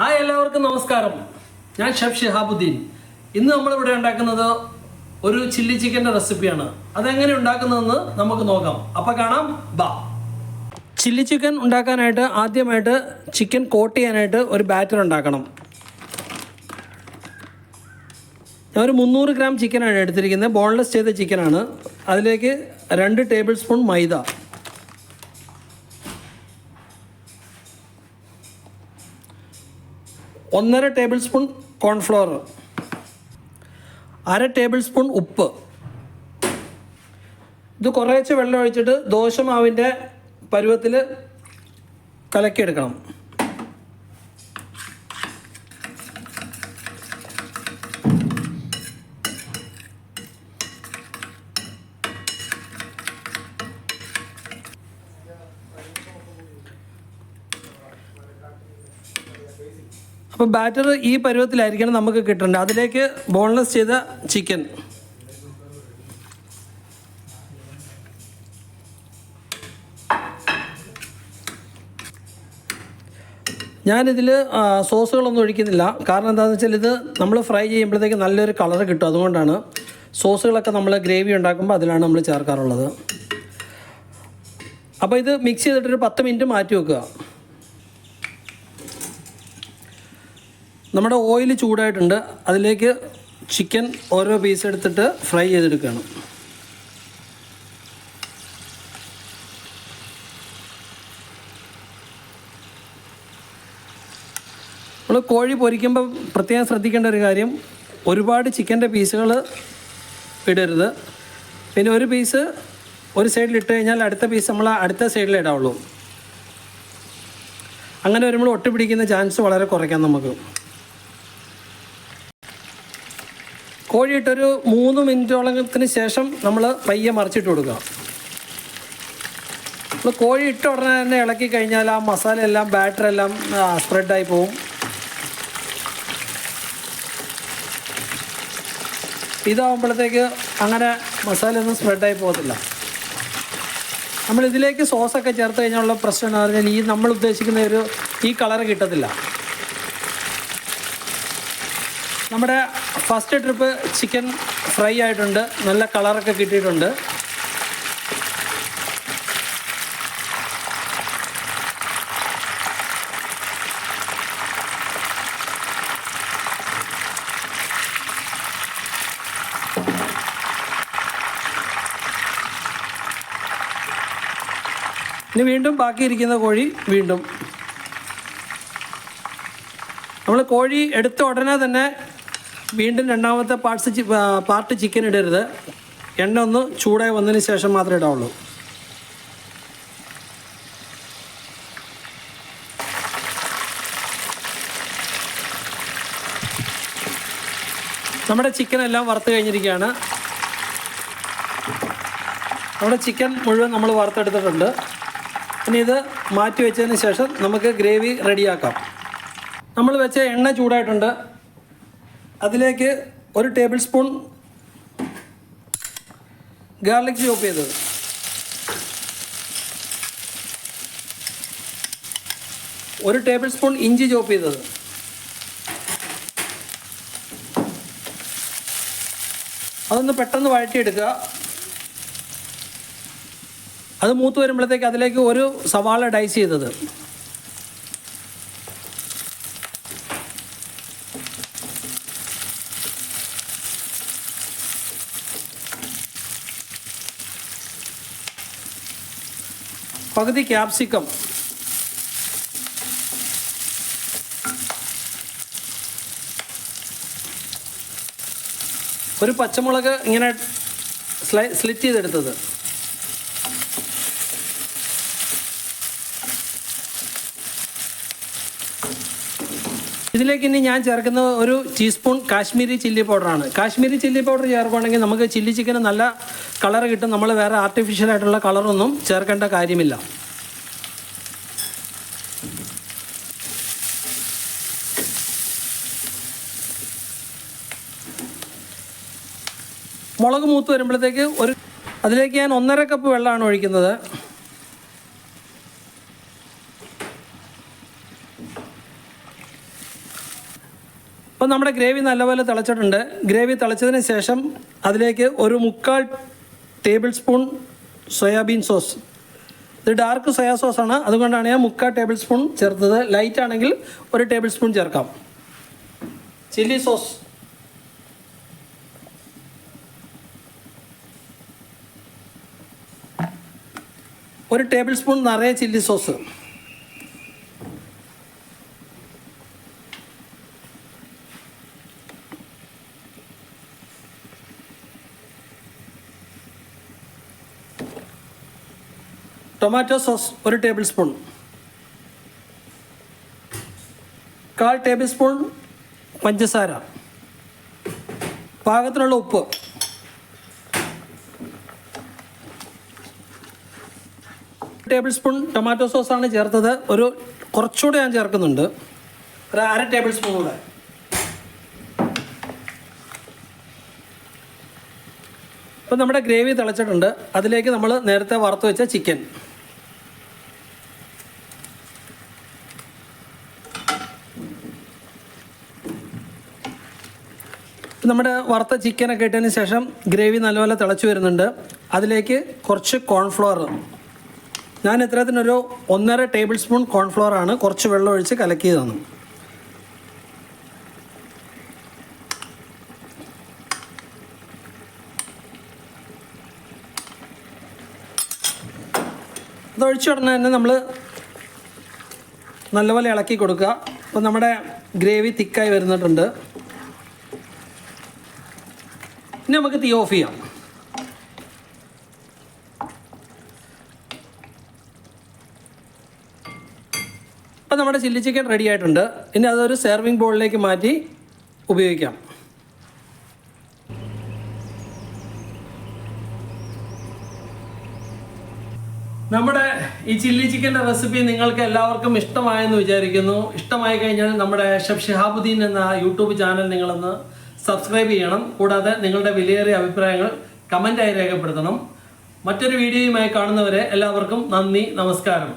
Hi എല്ലാവർക്കും നമസ്കാരം. ഞാൻ ഷെഫ് ഷിഹാബുദ്ദീൻ. ഇന്ന് നമ്മളിവിടെ ഉണ്ടാക്കുന്നത് ഒരു ചില്ലി ചിക്കന്റെ റെസിപ്പിയാണ്. അതെങ്ങനെ ഉണ്ടാക്കുന്നതെന്ന് നമുക്ക് നോക്കാം. അപ്പോൾ കാണാം ബാ. ചില്ലി ചിക്കൻ ഉണ്ടാക്കാനായിട്ട് ആദ്യമായിട്ട് ചിക്കൻ കോട്ട് ചെയ്യാനായിട്ട് ഒരു ബാറ്റർ ഉണ്ടാക്കണം. ഞാൻ ഒരു മുന്നൂറ് ഗ്രാം ചിക്കനാണ് എടുത്തിരിക്കുന്നത്. ബോൺലെസ് ചെയ്ത ചിക്കനാണ്. അതിലേക്ക് രണ്ട് ടേബിൾ സ്പൂൺ മൈദ. ഒന്നര ടേബിൾ സ്പൂൺ കോൺഫ്ലവർ അര ടേബിൾ സ്പൂൺ ഉപ്പ്. ഇത് കുറേശ്ശെ വെള്ളം ഒഴിച്ചിട്ട് ദോശമാവിന്റെ പരുവത്തിൽ കലക്കിയെടുക്കണം. അപ്പോൾ ബാറ്റർ ഈ പരുവത്തിലായിരിക്കണം നമുക്ക് കിട്ടേണ്ടത്. അതിലേക്ക് ബോൺലെസ് ചെയ്ത ചിക്കൻ ഞാനിതിൽ സോസുകളൊന്നും ഒഴിക്കുന്നില്ല. കാരണം എന്താണെന്ന് വെച്ചാൽ ഇത് നമ്മൾ ഫ്രൈ ചെയ്യുമ്പോഴത്തേക്ക് നല്ലൊരു കളർ കിട്ടും. അതുകൊണ്ടാണ് സോസുകളൊക്കെ നമ്മൾ ഗ്രേവി ഉണ്ടാക്കുമ്പോൾ അതിലാണ് നമ്മൾ ചേർക്കാറുള്ളത്. അപ്പോൾ ഇത് മിക്സ് ചെയ്തിട്ടൊരു പത്ത് മിനിറ്റ് മാറ്റി വെക്കുക. നമ്മുടെ ഓയിൽ ചൂടായിട്ടുണ്ട്. അതിലേക്ക് ചിക്കൻ ഓരോ പീസ് എടുത്തിട്ട് ഫ്രൈ ചെയ്തെടുക്കുകയാണ്. നമ്മൾ കോഴി പൊരിക്കുമ്പോൾ പ്രത്യേകം ശ്രദ്ധിക്കേണ്ട ഒരു കാര്യം ഒരുപാട് ചിക്കന്റെ പീസുകൾ ഇടരുത്. പിന്നെ ഒരു പീസ് ഒരു സൈഡിൽ ഇട്ട് കഴിഞ്ഞാൽ അടുത്ത പീസ് നമ്മൾ അടുത്ത സൈഡിൽ ഇടാവുള്ളൂ. അങ്ങനെ വരുമ്പോൾ ഒട്ടിപ്പിടിക്കുന്ന ചാൻസ് വളരെ കുറയ്ക്കാം നമുക്ക്. കോഴിയിട്ടൊരു മൂന്ന് മിനിറ്റോളത്തിന് ശേഷം നമ്മൾ പയ്യെ മറിച്ചിട്ട് കൊടുക്കുക. നമ്മൾ കോഴി ഇട്ട ഉടനെ തന്നെ ഇളക്കി കഴിഞ്ഞാൽ ആ മസാല എല്ലാം ബാറ്റർ എല്ലാം സ്പ്രെഡായി പോവും. ഇതാവുമ്പോഴത്തേക്ക് അങ്ങനെ മസാലയൊന്നും സ്പ്രെഡായി പോകത്തില്ല. നമ്മൾ ഇതിലേക്ക് സോസൊക്കെ ചേർത്ത് കഴിഞ്ഞുള്ള പ്രശ്നം എന്ന് പറഞ്ഞാൽ ഈ നമ്മൾ ഉദ്ദേശിക്കുന്ന ഒരു ഈ കളർ കിട്ടത്തില്ല. നമ്മുടെ ഫസ്റ്റ് ട്രിപ്പ് ചിക്കൻ ഫ്രൈ ആയിട്ടുണ്ട്. നല്ല കളറൊക്കെ കിട്ടിയിട്ടുണ്ട്. ഇനി വീണ്ടും ബാക്കിയിരിക്കുന്ന കോഴി വീണ്ടും. നമ്മൾ കോഴി എടുത്ത ഉടനെ തന്നെ വീണ്ടും രണ്ടാമത്തെ പാർട്സ് പാർട്ട് ചിക്കൻ ഇടരുത്. എണ്ണ ഒന്ന് ചൂടായി വന്നതിന് ശേഷം മാത്രമേ ഇടാവുള്ളൂ. നമ്മുടെ ചിക്കൻ എല്ലാം വറുത്ത് കഴിഞ്ഞിരിക്കുകയാണ്. നമ്മുടെ ചിക്കൻ മുഴുവൻ നമ്മൾ വറുത്തെടുത്തിട്ടുണ്ട്. ഇനി ഇത് മാറ്റി വെച്ചതിന് ശേഷം നമുക്ക് ഗ്രേവി റെഡിയാക്കാം നമ്മൾ വെച്ച എണ്ണ ചൂടായിട്ടുണ്ട്. അതിലേക്ക് ഒരു ടേബിൾ സ്പൂൺ ഗാർലിക് ചോപ്പ് ചെയ്തത്. ഒരു ടേബിൾ സ്പൂൺ ഇഞ്ചി ചോപ്പ് ചെയ്തത്. അതൊന്ന് പെട്ടെന്ന് വഴറ്റിയെടുക്കുക. അത് മൂത്ത് വരുമ്പോഴത്തേക്ക് അതിലേക്ക് ഒരു സവാള ഡൈസ് ചെയ്തത്. പകുതി ക്യാപ്സിക്കം. ഒരു പച്ചമുളക് ഇങ്ങനെ സ്ലൈ സ്ലിറ്റ് ചെയ്തെടുത്തത്. ഇതിലേക്ക് ഇനി ഞാൻ ചേർക്കുന്ന ഒരു ടീസ്പൂൺ കാശ്മീരി ചില്ലി പൗഡറാണ്. കാശ്മീരി ചില്ലി പൗഡർ ചേർക്കുകയാണെങ്കിൽ നമുക്ക് ചില്ലി ചിക്കന് നല്ല കളർ കിട്ടും. നമ്മൾ വേറെ ആർട്ടിഫിഷ്യൽ ആയിട്ടുള്ള കളറൊന്നും ചേർക്കേണ്ട കാര്യമില്ല. മുളക് മൂത്ത് വരുമ്പോഴത്തേക്ക് ഒരു അതിലേക്ക് ഞാൻ ഒന്നര കപ്പ് വെള്ളമാണ് ഒഴിക്കുന്നത്. അപ്പോൾ നമ്മുടെ ഗ്രേവി നല്ലപോലെ തിളച്ചിട്ടുണ്ട്. ഗ്രേവി തിളച്ചതിന് ശേഷം അതിലേക്ക് ഒരു മുക്കാൽ ടേബിൾ സ്പൂൺ സോയാബീൻ സോസ് ഇത് ഡാർക്ക് സോയാ സോസാണ് അതുകൊണ്ടാണ് ഞാൻ മുക്കാൽ ടേബിൾ സ്പൂൺ ചേർത്തത്. ലൈറ്റ് ആണെങ്കിൽ ഒരു ടേബിൾ സ്പൂൺ ചേർക്കാം. ചില്ലി സോസ് ഒരു ടേബിൾ സ്പൂൺ നിറയെ ചില്ലി സോസ് ടൊമാറ്റോ സോസ് ഒരു ടേബിൾ സ്പൂൺ കാൽ ടേബിൾ സ്പൂൺ പഞ്ചസാര. പാകത്തിനുള്ള ഉപ്പ്. ടേബിൾ സ്പൂൺ ടൊമാറ്റോ സോസാണ് ചേർത്തത്. ഒരു കുറച്ചുകൂടെ ഞാൻ ചേർക്കുന്നുണ്ട്. ഒരു അര ടേബിൾ സ്പൂൺ കൂടെ. ഇപ്പം നമ്മുടെ ഗ്രേവി തിളച്ചിട്ടുണ്ട്. അതിലേക്ക് നമ്മൾ നേരത്തെ വറുത്ത് വെച്ച ചിക്കൻ നമ്മുടെ വറുത്ത ചിക്കനൊക്കെ ഇട്ടതിന് ശേഷം ഗ്രേവി നല്ലപോലെ തിളച്ചു വരുന്നുണ്ട്. അതിലേക്ക് കുറച്ച് കോൺഫ്ലോർ ഞാൻ ഇത്തരത്തിനൊരു ഒന്നര ടേബിൾ സ്പൂൺ കോൺഫ്ലോർ ആണ് കുറച്ച് വെള്ളം ഒഴിച്ച് കലക്കിയതാണ് അതൊഴിച്ച ഉടനെ തന്നെ നമ്മൾ നല്ലപോലെ ഇളക്കി കൊടുക്കുക. അപ്പോൾ നമ്മുടെ ഗ്രേവി തിക്കായി വരുന്നിട്ടുണ്ട്. ഇനി നമുക്ക് തീ ഓഫ് ചെയ്യാം. അപ്പം നമ്മുടെ ചില്ലി ചിക്കൻ റെഡി ആയിട്ടുണ്ട്. ഇനി അതൊരു സെർവിങ് ബോളിലേക്ക് മാറ്റി ഉപയോഗിക്കാം. നമ്മുടെ ഈ ചില്ലി ചിക്കന്റെ റെസിപ്പി നിങ്ങൾക്ക് എല്ലാവർക്കും ഇഷ്ടമായെന്ന് വിചാരിക്കുന്നു. ഇഷ്ടമായി കഴിഞ്ഞാൽ നമ്മുടെ ഷെഫ് ഷിഹാബുദ്ദീൻ എന്ന യൂട്യൂബ് ചാനൽ നിങ്ങളൊന്ന് സബ്സ്ക്രൈബ് ചെയ്യണം. കൂടാതെ നിങ്ങളുടെ വിലയേറിയ അഭിപ്രായങ്ങൾ കമന്റായി രേഖപ്പെടുത്തണം. മറ്റൊരു വീഡിയോയുമായി കാണുന്നവരെ എല്ലാവർക്കും നന്ദി നമസ്കാരം.